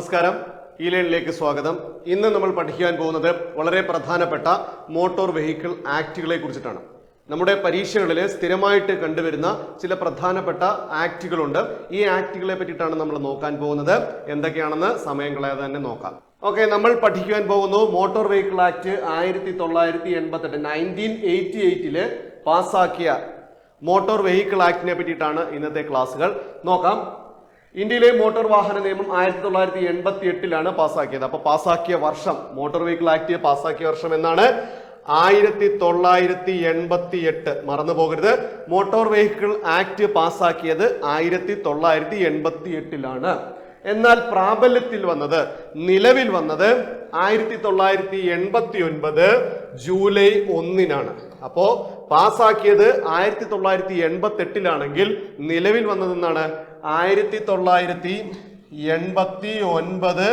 നമസ്കാരം. ഈ ലൈനിലേക്ക് സ്വാഗതം. ഇന്ന് നമ്മൾ പഠിക്കാൻ പോകുന്നത് വളരെ പ്രധാനപ്പെട്ട മോട്ടോർ വെഹിക്കിൾ ആക്ടുകളെ കുറിച്ചിട്ടാണ്. നമ്മുടെ പരീക്ഷകളിൽ സ്ഥിരമായിട്ട് കണ്ടുവരുന്ന ചില പ്രധാനപ്പെട്ട ആക്റ്റുകളുണ്ട് ഈ ആക്റ്റുകളെ പറ്റിയിട്ടാണ് നമ്മൾ നോക്കാൻ പോകുന്നത്. എന്തൊക്കെയാണെന്ന് സമയം കളയാതെ തന്നെ നോക്കാം. ഓക്കെ നമ്മൾ പഠിക്കുവാൻ പോകുന്നു മോട്ടോർ വെഹിക്കിൾ ആക്ട് ആയിരത്തി തൊള്ളായിരത്തി എൺപത്തെട്ട് നയന്റീൻ എയ്റ്റി എയ്റ്റിൽ പാസ്സാക്കിയ മോട്ടോർ വെഹിക്കിൾ ആക്ടിനെ പറ്റിയിട്ടാണ് ഇന്നത്തെ ക്ലാസ്സുകൾ. നോക്കാം. ഇന്ത്യയിലെ മോട്ടോർ വാഹന നിയമം ആയിരത്തി തൊള്ളായിരത്തി എൺപത്തി എട്ടിലാണ് പാസ്സാക്കിയത് അപ്പൊ പാസ്സാക്കിയ വർഷം മോട്ടോർ വെഹിക്കിൾ ആക്ട് പാസ്സാക്കിയ വർഷം എന്നാണ്? ആയിരത്തി തൊള്ളായിരത്തി എൺപത്തി എട്ട് മറന്നു പോകരുത് മോട്ടോർ വെഹിക്കിൾ ആക്ട് പാസ്സാക്കിയത് ആയിരത്തി തൊള്ളായിരത്തി എൺപത്തി എട്ടിലാണ് എന്നാൽ പ്രാബല്യത്തിൽ വന്നത് നിലവിൽ വന്നത് ആയിരത്തി തൊള്ളായിരത്തി എൺപത്തി ഒൻപത് ജൂലൈ ഒന്നിനാണ്. അപ്പോ പാസ്സാക്കിയത് ആയിരത്തി തൊള്ളായിരത്തി എൺപത്തി എട്ടിലാണെങ്കിൽ നിലവിൽ വന്നതെന്നാണ്? ആയിരത്തി തൊള്ളായിരത്തി എൺപത്തി ഒൻപത്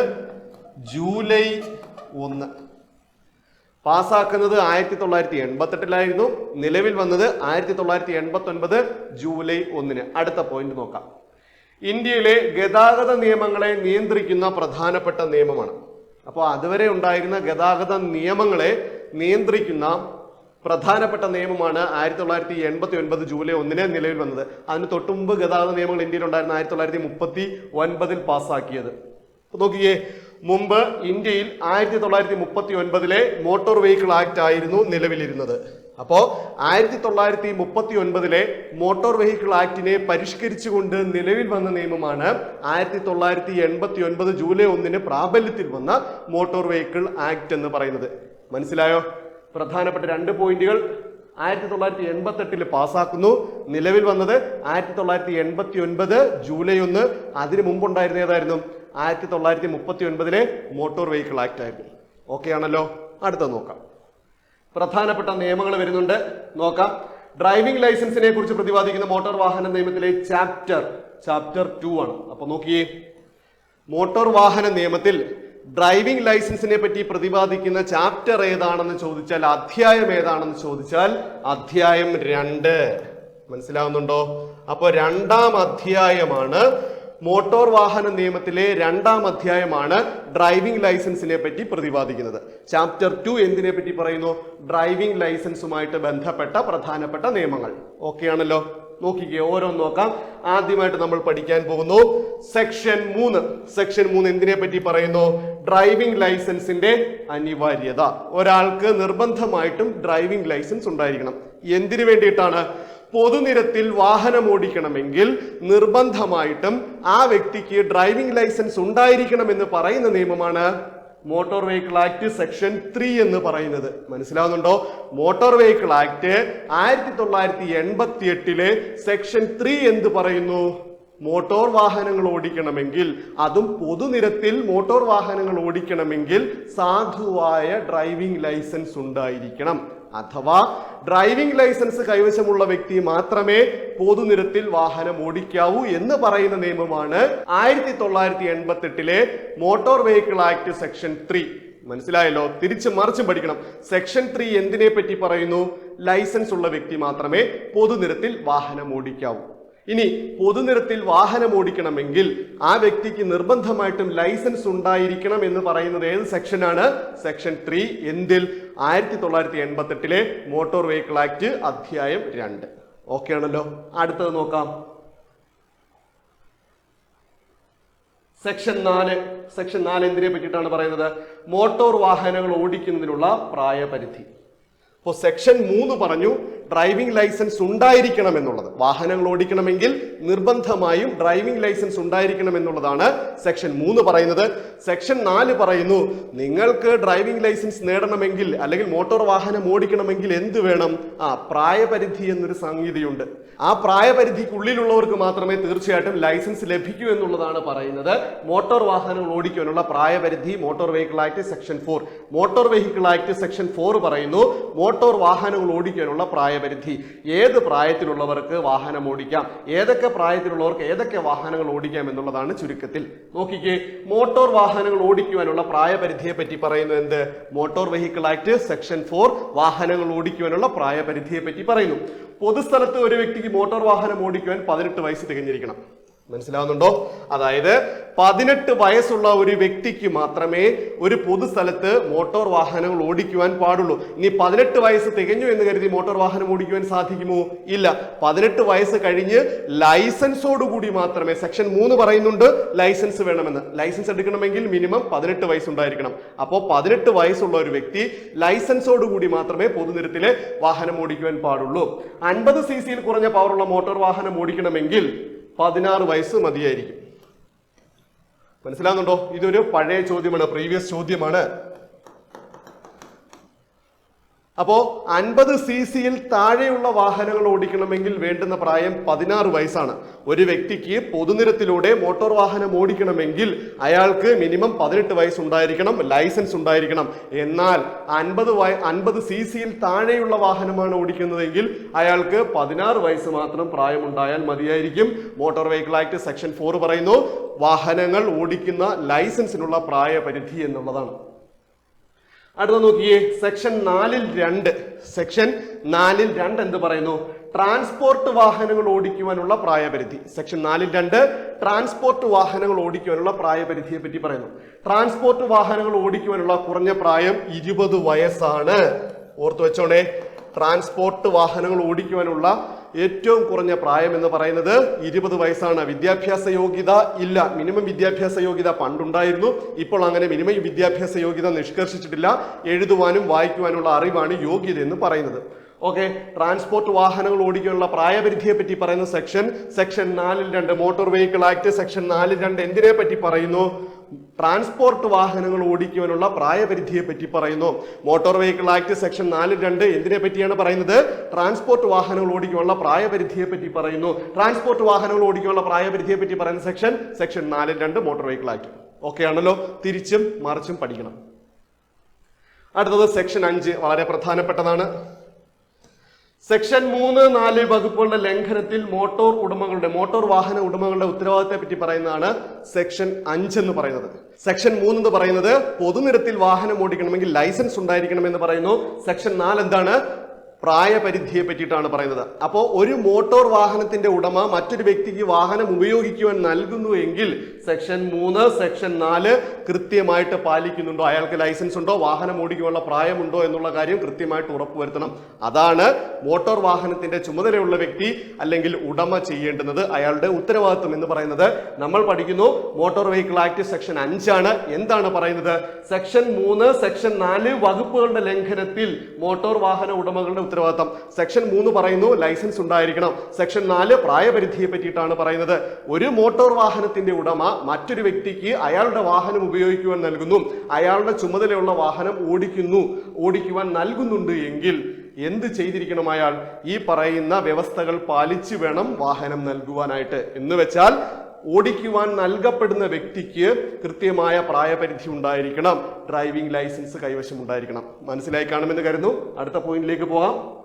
ജൂലൈ ഒന്ന്. പാസ്സാക്കുന്നത് ആയിരത്തി തൊള്ളായിരത്തി എൺപത്തെട്ടിലായിരുന്നു നിലവിൽ വന്നത് ആയിരത്തി തൊള്ളായിരത്തി എൺപത്തി ഒൻപത് ജൂലൈ ഒന്നിന്. അടുത്ത പോയിന്റ് നോക്കാം. ഇന്ത്യയിലെ ഗതാഗത നിയമങ്ങളെ നിയന്ത്രിക്കുന്ന പ്രധാനപ്പെട്ട നിയമമാണ്. അപ്പോൾ അതുവരെ ഉണ്ടായിരുന്ന ഗതാഗത നിയമങ്ങളെ നിയന്ത്രിക്കുന്ന പ്രധാനപ്പെട്ട നിയമമാണ് ആയിരത്തി തൊള്ളായിരത്തി എൺപത്തി ഒൻപത് ജൂലൈ ഒന്നിന് നിലവിൽ വന്നത്. അതിന് തൊട്ടുമുമ്പ് ഗതാഗത നിയമങ്ങൾ ഇന്ത്യയിൽ ഉണ്ടായിരുന്ന ആയിരത്തി തൊള്ളായിരത്തി മുപ്പത്തി ഒൻപതിൽ പാസ്സാക്കിയത് നോക്കിയേ മുമ്പ് ഇന്ത്യയിൽ ആയിരത്തി തൊള്ളായിരത്തി മുപ്പത്തി ഒൻപതിലെ മോട്ടോർ വെഹിക്കിൾ ആക്ട് ആയിരുന്നു നിലവിലിരുന്നത്. അപ്പോ ആയിരത്തി തൊള്ളായിരത്തി മുപ്പത്തി ഒൻപതിലെ മോട്ടോർ വെഹിക്കിൾ ആക്ടിനെ പരിഷ്കരിച്ചുകൊണ്ട് നിലവിൽ വന്ന നിയമമാണ് ആയിരത്തി തൊള്ളായിരത്തി എൺപത്തി ഒൻപത് ജൂലൈ ഒന്നിന് പ്രാബല്യത്തിൽ വന്ന മോട്ടോർ വെഹിക്കിൾ ആക്ട് എന്ന് പറയുന്നത്. മനസ്സിലായോ? പ്രധാനപ്പെട്ട രണ്ട് പോയിന്റുകൾ ആയിരത്തി തൊള്ളായിരത്തി എൺപത്തി എട്ടിൽ പാസ്സാക്കുന്നു നിലവിൽ വന്നത് ആയിരത്തി തൊള്ളായിരത്തി എൺപത്തി ഒൻപത് ജൂലൈ ഒന്ന്. അതിനു മുമ്പുണ്ടായിരുന്ന ഏതായിരുന്നു? ആയിരത്തി തൊള്ളായിരത്തി മുപ്പത്തി ഒൻപതിലെ മോട്ടോർ വെഹിക്കിൾ ആക്ട് ആയിരുന്നു. ഓക്കെ ആണല്ലോ. അടുത്ത നോക്കാം. പ്രധാനപ്പെട്ട നിയമങ്ങൾ വരുന്നുണ്ട്. നോക്കാം. ഡ്രൈവിംഗ് ലൈസൻസിനെ കുറിച്ച് പ്രതിപാദിക്കുന്ന മോട്ടോർ വാഹന നിയമത്തിലെ ചാപ്റ്റർ ചാപ്റ്റർ ടു ആണ്. അപ്പൊ നോക്കിയേ. മോട്ടോർ വാഹന നിയമത്തിൽ ഡ്രൈവിംഗ് ലൈസൻസിനെ പറ്റി പ്രതിപാദിക്കുന്ന ചാപ്റ്റർ ഏതാണെന്ന് ചോദിച്ചാൽ അധ്യായം ഏതാണെന്ന് ചോദിച്ചാൽ അധ്യായം രണ്ട്. മനസ്സിലാവുന്നുണ്ടോ? അപ്പോൾ രണ്ടാം അധ്യായമാണ് മോട്ടോർ വാഹന നിയമത്തിലെ രണ്ടാം അധ്യായമാണ് ഡ്രൈവിംഗ് ലൈസൻസിനെ പറ്റി പ്രതിപാദിക്കുന്നത്. ചാപ്റ്റർ ടു എന്തിനെ പറ്റി പറയുന്നു? ഡ്രൈവിംഗ് ലൈസൻസുമായിട്ട് ബന്ധപ്പെട്ട പ്രധാനപ്പെട്ട നിയമങ്ങൾ. ഓക്കെ ആണല്ലോ നോക്കിക്കേ ഓരോന്ന് നോക്കാം. ആദ്യമായിട്ട് നമ്മൾ പഠിക്കാൻ പോകുന്നു സെക്ഷൻ മൂന്ന്. സെക്ഷൻ മൂന്ന് എന്തിനെ പറ്റി പറയുന്നു? ഡ്രൈവിംഗ് ലൈസൻസിന്റെ അനിവാര്യത. ഒരാൾക്ക് നിർബന്ധമായിട്ടും ഡ്രൈവിംഗ് ലൈസൻസ് ഉണ്ടായിരിക്കണം. എന്തിനു വേണ്ടിയിട്ടാണ്? പൊതുനിരത്തിൽ വാഹനം ഓടിക്കണമെങ്കിൽ നിർബന്ധമായിട്ടും ആ വ്യക്തിക്ക് ഡ്രൈവിംഗ് ലൈസൻസ് ഉണ്ടായിരിക്കണം എന്ന് പറയുന്ന നിയമമാണ് motor vehicle act section three എന്ന് പറയുന്നത്. മനസ്സിലാവുന്നുണ്ടോ? മോട്ടോർ വെഹിക്കിൾ ആക്ട് ആയിരത്തി തൊള്ളായിരത്തി എൺപത്തി എട്ടിലെ സെക്ഷൻ ത്രീ എന്ത് പറയുന്നു? മോട്ടോർ വാഹനങ്ങൾ ഓടിക്കണമെങ്കിൽ അതും പൊതുനിരത്തിൽ മോട്ടോർ വാഹനങ്ങൾ ഓടിക്കണമെങ്കിൽ സാധുവായ ഡ്രൈവിംഗ് ലൈസൻസ് ഉണ്ടായിരിക്കണം. അഥവാ ഡ്രൈവിംഗ് ലൈസൻസ് കൈവശമുള്ള വ്യക്തി മാത്രമേ പൊതുനിരത്തിൽ വാഹനം ഓടിക്കാവൂ എന്ന് പറയുന്ന നിയമമാണ് ആയിരത്തി തൊള്ളായിരത്തി എൺപത്തി എട്ടിലെ motor vehicle act section three മനസ്സിലായല്ലോ? തിരിച്ച് മറിച്ചും പഠിക്കണം. സെക്ഷൻ ത്രീ എന്തിനെ പറ്റി പറയുന്നു? ലൈസൻസ് ഉള്ള വ്യക്തി മാത്രമേ പൊതുനിരത്തിൽ വാഹനം ഓടിക്കാവൂ. ഇനി പൊതുനിരത്തിൽ വാഹനം ഓടിക്കണമെങ്കിൽ ആ വ്യക്തിക്ക് നിർബന്ധമായിട്ടും ലൈസൻസ് ഉണ്ടായിരിക്കണം എന്ന് പറയുന്നത് ഏത് സെക്ഷനാണ് സെക്ഷൻ ത്രീ എന്തിൽ? ആയിരത്തി തൊള്ളായിരത്തി എൺപത്തി എട്ടിലെ മോട്ടോർ വെഹിക്കിൾ ആക്ട് അധ്യായം രണ്ട്. ഓക്കെ ആണല്ലോ. അടുത്തത് നോക്കാം. സെക്ഷൻ നാല് സെക്ഷൻ നാല് എന്തിനെ പറ്റിയിട്ടാണ് പറയുന്നത്? മോട്ടോർ വാഹനങ്ങൾ ഓടിക്കുന്നതിനുള്ള പ്രായപരിധി. അപ്പോൾ സെക്ഷൻ മൂന്ന് പറഞ്ഞു ഡ്രൈവിംഗ് ലൈസൻസ് ഉണ്ടായിരിക്കണം എന്നുള്ളത് വാഹനങ്ങൾ ഓടിക്കണമെങ്കിൽ നിർബന്ധമായും ഡ്രൈവിംഗ് ലൈസൻസ് ഉണ്ടായിരിക്കണം എന്നുള്ളതാണ് സെക്ഷൻ മൂന്ന് പറയുന്നത്. സെക്ഷൻ നാല് പറയുന്നു നിങ്ങൾക്ക് ഡ്രൈവിംഗ് ലൈസൻസ് നേടണമെങ്കിൽ അല്ലെങ്കിൽ മോട്ടോർ വാഹനം ഓടിക്കണമെങ്കിൽ എന്ത് വേണം? ആ പ്രായപരിധി എന്നൊരു സംഗതിയുണ്ട് ആ പ്രായപരിധിക്കുള്ളിലുള്ളവർക്ക് മാത്രമേ തീർച്ചയായിട്ടും ലൈസൻസ് ലഭിക്കൂ എന്നുള്ളതാണ് പറയുന്നത്. മോട്ടോർ വാഹനങ്ങൾ ഓടിക്കുവാനുള്ള പ്രായപരിധി motor vehicle act section four. Motor vehicle act section four പറയുന്നു മോട്ടോർ വാഹനങ്ങൾ ഓടിക്കാനുള്ള പ്രായപരിധി. ഏത് പ്രായത്തിലുള്ളവർക്ക് വാഹനം ഓടിക്കാം? ഏതൊക്കെ പ്രായത്തിലുള്ളവർക്ക് ഏതൊക്കെ വാഹനങ്ങൾ ഓടിക്കാം എന്നുള്ളതാണ് ചുരുക്കത്തിൽ. നോക്കിക്കേ മോട്ടോർ വാഹനങ്ങൾ ഓടിക്കുവാനുള്ള പ്രായപരിധിയെ പറ്റി പറയുന്നു എന്ത്? Motor vehicle act section four വാഹനങ്ങൾ ഓടിക്കുവാനുള്ള പ്രായപരിധിയെ പറ്റി പറയുന്നു. പൊതുസ്ഥലത്ത് ഒരു വ്യക്തിക്ക് മോട്ടോർ വാഹനം ഓടിക്കുവാൻ പതിനെട്ട് വയസ്സ് തികഞ്ഞിരിക്കണം. മനസ്സിലാവുന്നുണ്ടോ? അതായത് പതിനെട്ട് വയസ്സുള്ള ഒരു വ്യക്തിക്ക് മാത്രമേ ഒരു പൊതുസ്ഥലത്ത് മോട്ടോർ വാഹനങ്ങൾ ഓടിക്കുവാൻ പാടുള്ളൂ. ഇനി പതിനെട്ട് വയസ്സ് തികഞ്ഞു എന്ന് കരുതി മോട്ടോർ വാഹനം ഓടിക്കുവാൻ സാധിക്കുമോ? ഇല്ല. പതിനെട്ട് വയസ്സ് കഴിഞ്ഞ് ലൈസൻസോടുകൂടി മാത്രമേ സെക്ഷൻ മൂന്ന് പറയുന്നുണ്ട് ലൈസൻസ് വേണമെന്ന്. ലൈസൻസ് എടുക്കണമെങ്കിൽ മിനിമം പതിനെട്ട് വയസ്സുണ്ടായിരിക്കണം. അപ്പോൾ പതിനെട്ട് വയസ്സുള്ള ഒരു വ്യക്തി ലൈസൻസോടുകൂടി മാത്രമേ പൊതുനിരത്തിലെ വാഹനം ഓടിക്കുവാൻ പാടുള്ളൂ. അൻപത് സി സിയിൽ കുറഞ്ഞ പവറുള്ള മോട്ടോർ വാഹനം ഓടിക്കണമെങ്കിൽ പതിനാറ് വയസ്സ് മതിയായിരിക്കും. മനസ്സിലാകുന്നുണ്ടോ ഇതൊരു പഴയ ചോദ്യമാണ് പ്രീവിയസ് ചോദ്യമാണ്. അപ്പോ അൻപത് സി സിയിൽ താഴെയുള്ള വാഹനങ്ങൾ ഓടിക്കണമെങ്കിൽ വേണ്ടുന്ന പ്രായം പതിനാറ് വയസ്സാണ്. ഒരു വ്യക്തിക്ക് പൊതുനിരത്തിലൂടെ മോട്ടോർ വാഹനം ഓടിക്കണമെങ്കിൽ അയാൾക്ക് മിനിമം പതിനെട്ട് വയസ്സ് ഉണ്ടായിരിക്കണം ലൈസൻസ് ഉണ്ടായിരിക്കണം. എന്നാൽ അൻപത് വയ അൻപത് സി സിയിൽ താഴെയുള്ള വാഹനമാണ് ഓടിക്കുന്നതെങ്കിൽ അയാൾക്ക് പതിനാറ് വയസ്സ് മാത്രം പ്രായമുണ്ടായാൽ മതിയായിരിക്കും. Motor vehicle act section four പറയുന്നു വാഹനങ്ങൾ ഓടിക്കുന്ന ലൈസൻസിനുള്ള പ്രായപരിധി എന്നുള്ളതാണ്. അടുത്ത നോക്കിയേ. സെക്ഷൻ നാലിൽ രണ്ട്. സെക്ഷൻ നാലിൽ രണ്ട് എന്ത് പറയുന്നു? ട്രാൻസ്പോർട്ട് വാഹനങ്ങൾ ഓടിക്കുവാനുള്ള പ്രായപരിധി. സെക്ഷൻ നാലിൽ രണ്ട് ട്രാൻസ്പോർട്ട് വാഹനങ്ങൾ ഓടിക്കുവാനുള്ള പ്രായപരിധിയെ പറ്റി പറയുന്നു. ട്രാൻസ്പോർട്ട് വാഹനങ്ങൾ ഓടിക്കുവാനുള്ള കുറഞ്ഞ പ്രായം ഇരുപത് വയസ്സാണ്. ഓർത്തു വെച്ചോണേ. ട്രാൻസ്പോർട്ട് വാഹനങ്ങൾ ഓടിക്കുവാനുള്ള ഏറ്റവും കുറഞ്ഞ പ്രായം എന്ന് പറയുന്നത് ഇരുപത് വയസ്സാണ്. വിദ്യാഭ്യാസ യോഗ്യത ഇല്ല. മിനിമം വിദ്യാഭ്യാസ യോഗ്യത പണ്ടുണ്ടായിരുന്നു. ഇപ്പോൾ അങ്ങനെ മിനിമം വിദ്യാഭ്യാസ യോഗ്യത നിഷ്കർഷിച്ചിട്ടില്ല. എഴുതുവാനും വായിക്കുവാനുള്ള അറിവാണ് യോഗ്യത എന്ന് പറയുന്നത്. ഓക്കെ. ട്രാൻസ്പോർട്ട് വാഹനങ്ങൾ ഓടിക്കാനുള്ള പ്രായപരിധിയെ പറ്റി പറയുന്ന സെക്ഷൻ സെക്ഷൻ നാലിൽ രണ്ട് മോട്ടോർ വെഹിക്കിൾ ആക്ട് സെക്ഷൻ നാലിൽ രണ്ട് എന്തിനെ പറ്റി പറയുന്നു? ട്രാൻസ്പോർട്ട് വാഹനങ്ങൾ ഓടിക്കുവാനുള്ള പ്രായപരിധിയെ പറ്റി പറയുന്നു. മോട്ടോർ വെഹിക്കിൾ ആക്ട് സെക്ഷൻ നാല് രണ്ട് എന്തിനെ പറ്റിയാണ് പറയുന്നത്? ട്രാൻസ്പോർട്ട് വാഹനങ്ങൾ ഓടിക്കുവാനുള്ള പ്രായപരിധിയെ പറ്റി പറയുന്നു. ട്രാൻസ്പോർട്ട് വാഹനങ്ങൾ ഓടിക്കുവാനുള്ള പ്രായപരിധിയെ പറ്റി പറയുന്ന സെക്ഷൻ സെക്ഷൻ നാല് രണ്ട് മോട്ടോർ വെഹിക്കിൾ ആക്ട് ഓക്കെ ആണല്ലോ? തിരിച്ചും മറിച്ചും പഠിക്കണം. അടുത്തത് സെക്ഷൻ അഞ്ച് വളരെ പ്രധാനപ്പെട്ടതാണ്. സെക്ഷൻ മൂന്ന് നാല് വകുപ്പുകളുടെ ലംഘനത്തിൽ മോട്ടോർ ഉടമകളുടെ മോട്ടോർ വാഹന ഉടമകളുടെ ഉത്തരവാദിത്തത്തെ പറ്റി പറയുന്നതാണ് സെക്ഷൻ അഞ്ച് എന്ന് പറയുന്നത്. സെക്ഷൻ മൂന്ന് എന്ന് പറയുന്നത് പൊതുനിരത്തിൽ വാഹനം ഓടിക്കണമെങ്കിൽ ലൈസൻസ് ഉണ്ടായിരിക്കണം എന്ന് പറയുന്നു. സെക്ഷൻ നാല് എന്താണ്? പ്രായപരിധിയെ പറ്റിയിട്ടാണ് പറയുന്നത്. അപ്പോൾ ഒരു മോട്ടോർ വാഹനത്തിന്റെ ഉടമ മറ്റൊരു വ്യക്തിക്ക് വാഹനം ഉപയോഗിക്കുവാൻ നൽകുന്നു എങ്കിൽ സെക്ഷൻ മൂന്ന് സെക്ഷൻ നാല് കൃത്യമായിട്ട് പാലിക്കുന്നുണ്ടോ? അയാൾക്ക് ലൈസൻസ് ഉണ്ടോ? വാഹനം ഓടിക്കുവാനുള്ള പ്രായമുണ്ടോ എന്നുള്ള കാര്യം കൃത്യമായിട്ട് ഉറപ്പുവരുത്തണം. അതാണ് മോട്ടോർ വാഹനത്തിന്റെ ചുമതലയുള്ള വ്യക്തി അല്ലെങ്കിൽ ഉടമ ചെയ്യേണ്ടുന്നത്. അയാളുടെ ഉത്തരവാദിത്വം എന്ന് പറയുന്നത് നമ്മൾ പഠിക്കുന്നു മോട്ടോർ വെഹിക്കിൾ ആക്ട് സെക്ഷൻ അഞ്ചാണ്. എന്താണ് പറയുന്നത്? സെക്ഷൻ മൂന്ന് സെക്ഷൻ നാല് വകുപ്പുകളുടെ ലംഘനത്തിൽ മോട്ടോർ വാഹന ഉടമകളുടെ ഉത്തരവാദിത്തം. സെക്ഷൻ മൂന്ന് പറയുന്നു ലൈസൻസ് ഉണ്ടായിരിക്കണം. സെക്ഷൻ നാല് പ്രായപരിധിയെ പറ്റിയിട്ടാണ് പറയുന്നത്. ഒരു മോട്ടോർ വാഹനത്തിന്റെ ഉടമ മറ്റൊരു വ്യക്തിക്ക് അയാളുടെ വാഹനം ഉപയോഗിക്കുവാൻ നൽകുന്നു. അയാളുടെ ചുമതലയുള്ള വാഹനം ഓടിക്കുന്നു. ഓടിക്കുവാൻ നൽകുന്നുണ്ട് എങ്കിൽ എന്ത് ചെയ്തിരിക്കണം അയാൾ? ഈ പറയുന്ന വ്യവസ്ഥകൾ പാലിച്ചു വേണം വാഹനം നൽകുവാനായിട്ട്. എന്ന് വെച്ചാൽ ഓടിക്കുവാൻ നൽകപ്പെടുന്ന വ്യക്തിക്ക് കൃത്യമായ പ്രായപരിധി ഉണ്ടായിരിക്കണം. ഡ്രൈവിംഗ് ലൈസൻസ് കൈവശം ഉണ്ടായിരിക്കണം. മനസ്സിലായി കാണുമെന്ന് കരുതുന്നു. അടുത്ത പോയിന്റിലേക്ക് പോകാം.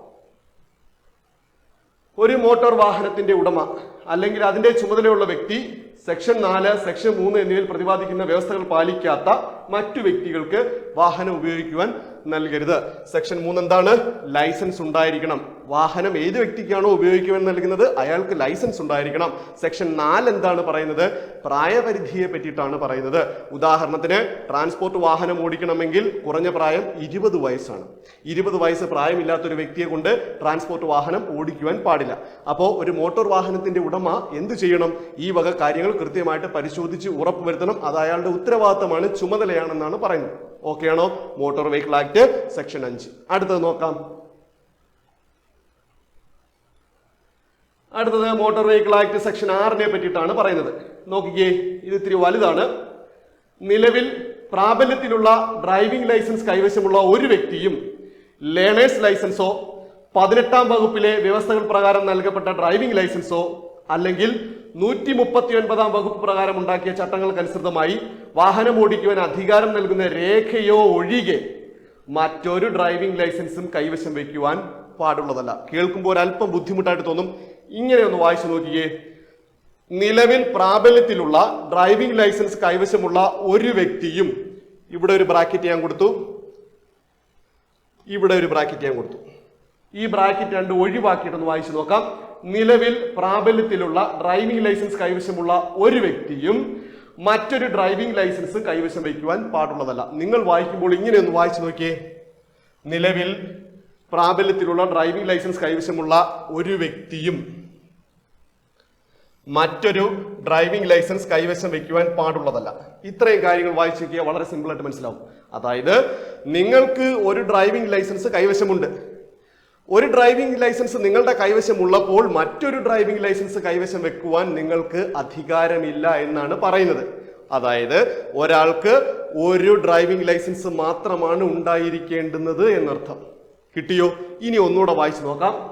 ഒരു മോട്ടോർ വാഹനത്തിന്റെ ഉടമ അല്ലെങ്കിൽ അതിന്റെ ചുമതലയുള്ള വ്യക്തി സെക്ഷൻ നാല് സെക്ഷൻ മൂന്ന് എന്നിവയിൽ പ്രതിപാദിക്കുന്ന വ്യവസ്ഥകൾ പാലിക്കാത്ത മറ്റു വ്യക്തികൾക്ക് വാഹനം ഉപയോഗിക്കുവാൻ നൽകരുത്. സെക്ഷൻ മൂന്ന് എന്താണ്? ലൈസൻസ് ഉണ്ടായിരിക്കണം. വാഹനം ഏത് വ്യക്തിക്കാണോ ഉപയോഗിക്കുവാൻ നൽകുന്നത് അയാൾക്ക് ലൈസൻസ് ഉണ്ടായിരിക്കണം. സെക്ഷൻ നാല് എന്താണ് പറയുന്നത്? പ്രായപരിധിയെ പറ്റിയിട്ടാണ് പറയുന്നത്. ഉദാഹരണത്തിന് ട്രാൻസ്പോർട്ട് വാഹനം ഓടിക്കണമെങ്കിൽ കുറഞ്ഞ പ്രായം ഇരുപത് വയസ്സാണ്. ഇരുപത് വയസ്സ് പ്രായമില്ലാത്തൊരു വ്യക്തിയെ കൊണ്ട് ട്രാൻസ്പോർട്ട് വാഹനം ഓടിക്കുവാൻ പാടില്ല. അപ്പോൾ ഒരു മോട്ടോർ വാഹനത്തിന്റെ ഉടമ എന്ത് ചെയ്യണം? ഈ വക കാര്യങ്ങൾ കൃത്യമായിട്ട് പരിശോധിച്ച് ഉറപ്പുവരുത്തണം. അത് അയാളുടെ ഉത്തരവാദിത്തമാണ് ചുമതലയാണെന്നാണ് പറയുന്നത്. ഓക്കെ ആണോ മോട്ടോർ വെഹിക്കിൾ ആക്ട് സെക്ഷൻ അഞ്ച്. അടുത്തത് നോക്കാം. അടുത്തത് മോട്ടോർ വെഹിക്കിൾ ആക്ട് സെക്ഷൻ ആറിനെ പറ്റിയിട്ടാണ് പറയുന്നത്. നോക്കിക്കേ ഇത് ഇത്തിരി വലുതാണ്. നിലവിൽ പ്രാബല്യത്തിലുള്ള ഡ്രൈവിംഗ് ലൈസൻസ് കൈവശമുള്ള ഒരു വ്യക്തിയും ലേണേഴ്സ് ലൈസൻസോ പതിനെട്ടാം വകുപ്പിലെ വ്യവസ്ഥകൾ പ്രകാരം നൽകപ്പെട്ട ഡ്രൈവിംഗ് ലൈസൻസോ അല്ലെങ്കിൽ നൂറ്റി മുപ്പത്തി ഒൻപതാം വകുപ്പ് പ്രകാരം ഉണ്ടാക്കിയ ചട്ടങ്ങൾക്കനുസൃതമായി വാഹനം ഓടിക്കുവാൻ അധികാരം നൽകുന്ന രേഖയോ ഒഴികെ മറ്റൊരു ഡ്രൈവിംഗ് ലൈസൻസും കൈവശം വയ്ക്കുവാൻ പാടുള്ളതല്ല. കേൾക്കുമ്പോൾ ഒരല്പം ബുദ്ധിമുട്ടായിട്ട് തോന്നും. ഇങ്ങനെ ഒന്ന് വായിച്ചു നോക്കിയേ. നിലവിൽ പ്രാബല്യത്തിലുള്ള ഡ്രൈവിംഗ് ലൈസൻസ് കൈവശമുള്ള ഒരു വ്യക്തിയും ഇവിടെ ഒരു ബ്രാക്കറ്റ് ഞാൻ കൊടുത്തു. ഇവിടെ ഒരു ബ്രാക്കറ്റ് ഞാൻ കൊടുത്തു. ഈ ബ്രാക്കറ്റ് രണ്ട് ഒഴിവാക്കിയിട്ടൊന്ന് വായിച്ചു നോക്കാം. നിലവിൽ പ്രാബല്യത്തിലുള്ള ഡ്രൈവിംഗ് ലൈസൻസ് കൈവശമുള്ള ഒരു വ്യക്തിയും മറ്റൊരു ഡ്രൈവിംഗ് ലൈസൻസ് കൈവശം വയ്ക്കുവാൻ പാടുള്ളതല്ല. നിങ്ങൾ വായിക്കുമ്പോൾ ഇങ്ങനെയൊന്ന് വായിച്ചു നോക്കിയേ. നിലവിൽ പ്രാബല്യത്തിലുള്ള ഡ്രൈവിംഗ് ലൈസൻസ് കൈവശമുള്ള ഒരു വ്യക്തിയും മറ്റൊരു ഡ്രൈവിംഗ് ലൈസൻസ് കൈവശം വെക്കുവാൻ പാടുള്ളതല്ല. ഇത്രയും കാര്യങ്ങൾ വായിച്ചു നോക്കിയാൽ വളരെ സിമ്പിൾ ആയിട്ട് മനസ്സിലാവും. അതായത് നിങ്ങൾക്ക് ഒരു ഡ്രൈവിംഗ് ലൈസൻസ് കൈവശമുണ്ട്. ഒരു ഡ്രൈവിംഗ് ലൈസൻസ് നിങ്ങളുടെ കൈവശം ഉള്ളപ്പോൾ മറ്റൊരു ഡ്രൈവിംഗ് ലൈസൻസ് കൈവശം വെക്കുവാൻ നിങ്ങൾക്ക് അധികാരമില്ല എന്നാണ് പറയുന്നത്. അതായത് ഒരാൾക്ക് ഒരു ഡ്രൈവിംഗ് ലൈസൻസ് മാത്രമാണ് ഉണ്ടായിരിക്കേണ്ടുന്നത് എന്നർത്ഥം. കിട്ടിയോ? ഇനി ഒന്നുകൂടെ വായിച്ചു നോക്കാം.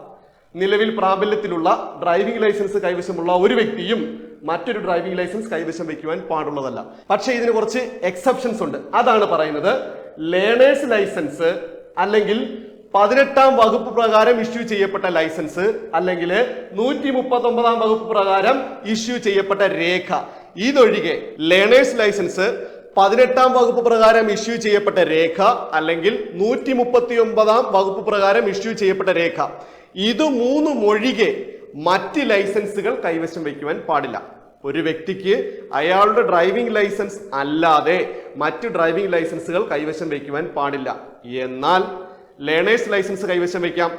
നിലവിൽ പ്രാബല്യത്തിലുള്ള ഡ്രൈവിംഗ് ലൈസൻസ് കൈവശമുള്ള ഒരു വ്യക്തിയും മറ്റൊരു ഡ്രൈവിംഗ് ലൈസൻസ് കൈവശം വയ്ക്കുവാൻ പാടുള്ളതല്ല. പക്ഷേ ഇതിന് കുറച്ച് എക്സെപ്ഷൻസ് ഉണ്ട്. അതാണ് പറയുന്നത് ലേണേഴ്സ് ലൈസൻസ് അല്ലെങ്കിൽ പതിനെട്ടാം വകുപ്പ് പ്രകാരം ഇഷ്യൂ ചെയ്യപ്പെട്ട ലൈസൻസ് അല്ലെങ്കിൽ നൂറ്റി മുപ്പത്തി ഒമ്പതാം വകുപ്പ് പ്രകാരം ഇഷ്യൂ ചെയ്യപ്പെട്ട രേഖ. ഇതൊഴികെ ലേണേഴ്സ് ലൈസൻസ് പതിനെട്ടാം വകുപ്പ് പ്രകാരം ഇഷ്യൂ ചെയ്യപ്പെട്ട രേഖ അല്ലെങ്കിൽ നൂറ്റി മുപ്പത്തി ഒമ്പതാം വകുപ്പ് പ്രകാരം ഇഷ്യൂ ചെയ്യപ്പെട്ട രേഖ. ഇത് മൂന്നും ഒഴികെ മറ്റ് ലൈസൻസുകൾ കൈവശം വയ്ക്കുവാൻ പാടില്ല. ഒരു വ്യക്തിക്ക് അയാളുടെ ഡ്രൈവിംഗ് ലൈസൻസ് അല്ലാതെ മറ്റ് ഡ്രൈവിംഗ് ലൈസൻസുകൾ കൈവശം വയ്ക്കുവാൻ പാടില്ല. എന്നാൽ ലേണേഴ്സ് ലൈസൻസ് കൈവശം വയ്ക്കാം.